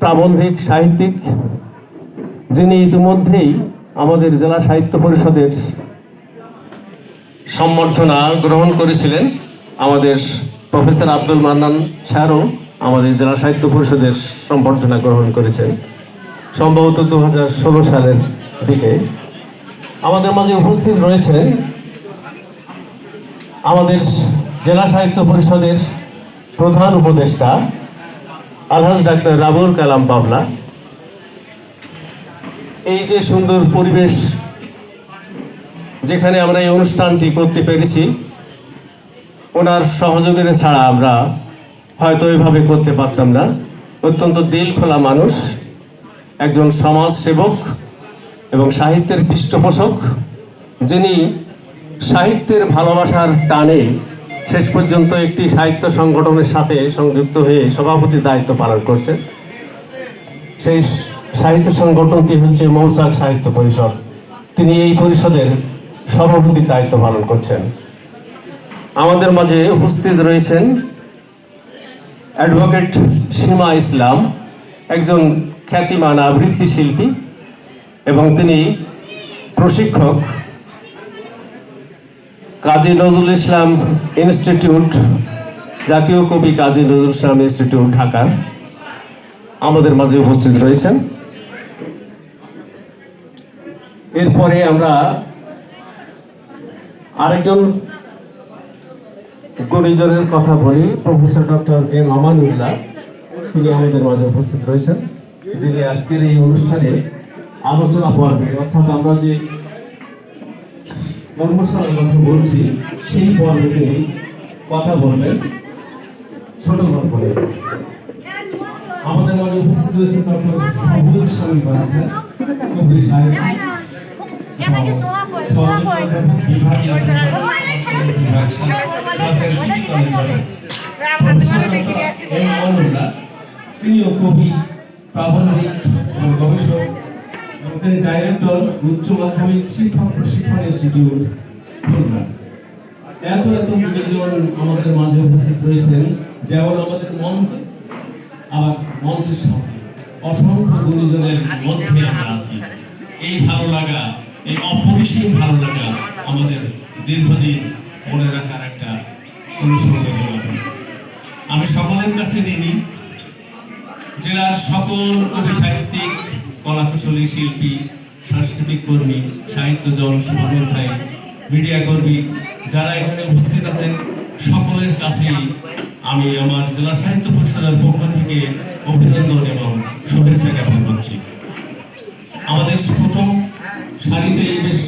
প্রাবন্ধিক সাহিত্যিক, যিনি ইতিমধ্যেই আমাদের জেলা সাহিত্য পরিষদের সম্বর্ধনা গ্রহণ করেছিলেন, আমাদের প্রফেসর আব্দুল মান্নান স্যারও আমাদের জেলা সাহিত্য পরিষদের সম্বর্ধনা গ্রহণ করেছেন, সম্ভবত দু হাজার ষোলো সালের দিকে। আমাদের মাঝে উপস্থিত রয়েছেন আমাদের জেলা সাহিত্য পরিষদের প্রধান উপদেষ্টা আলহাজ ডাক্তার রাবুল কালাম পাবলা এই যে সুন্দর পরিবেশ যেখানে আমরা এই অনুষ্ঠানটি করতে পেরেছি, ওনার সহযোগিতা ছাড়া আমরা হয়তো এইভাবে করতে পারতাম না। অত্যন্ত দিল খোলা মানুষ, একজন সমাজ সেবক এবং সাহিত্যের পৃষ্ঠপোষক, যিনি সাহিত্যের ভালোবাসার টানে শেষ পর্যন্ত একটি সাহিত্য সংগঠনের সাথে সংযুক্ত হয়ে সভাপতি দায়িত্ব পালন করছেন। সেই সাহিত্য সংগঠনটি হচ্ছে মৌসাক সাহিত্য পরিষদ। তিনি এই পরিষদের সভাপতির দায়িত্ব পালন করছেন। আমাদের মাঝে উপস্থিত রয়েছেন অ্যাডভোকেট সীমা ইসলাম, একজন খ্যাতিমান আবৃত্তি শিল্পী এবং তিনি প্রশিক্ষক কাজী নজরুল ইসলাম ইনস্টিটিউট, জাতীয় কবি কাজী নজরুল ইসলাম ইনস্টিটিউট, ঢাকা। আমাদের মাঝে উপস্থিত রয়েছেন। এরপরে আমরা আরেকজন গুণীজনের কথা বলি, প্রফেসর ডক্টর এম আমানুল্লাহ। তিনি আমাদের মাঝে উপস্থিত রয়েছেন। যিনি আজকের এই অনুষ্ঠানে আলোচনা পর্বে অর্থাৎ আমরা যে কর্মশালার কথা বলছি, সেই পর্বে কথা বলবেন ছোট গল্প। আমাদের মাঝে উপস্থিত রয়েছেন সবুজ স্বামী বাচ্চা, কবি সাহেব তিনিও কবি, প্রাবন্ধিক গবেষক তিনি ডাইরেক্টর উচ্চ মাধ্যমিক শিক্ষক প্রশিক্ষণ ইনস্টিটিউট খুলনা এত গুণীজন আমাদের মাঝে উপস্থিত রয়েছেন যেমন আমাদের মঞ্চে, আবার মঞ্চের সামনে। অসংখ্য গুণীজনের মধ্যে আমরা আছি। এই ভালো লাগা, এই অপরিসীম ভালো লাগা আমাদের দীর্ঘদিন মনে রাখার একটা অনুসরণীয় ব্যাপার। আমি সকলের কাছে ঋণী। জেলার সকল কবি সাহিত্যিক কলাকুশলী শিল্পী, সাংস্কৃতিক কর্মী, সাহিত্য জন শুভানুধ্যায়ী মিডিয়া কর্মী যারা এখানে উপস্থিত আছেন, সকলের কাছেই আমি আমার জেলা সাহিত্য পরিষদের পক্ষ থেকে অভিনন্দন এবং শুভেচ্ছা জ্ঞাপন করছি। আমাদের প্রথম সারিতে বেশ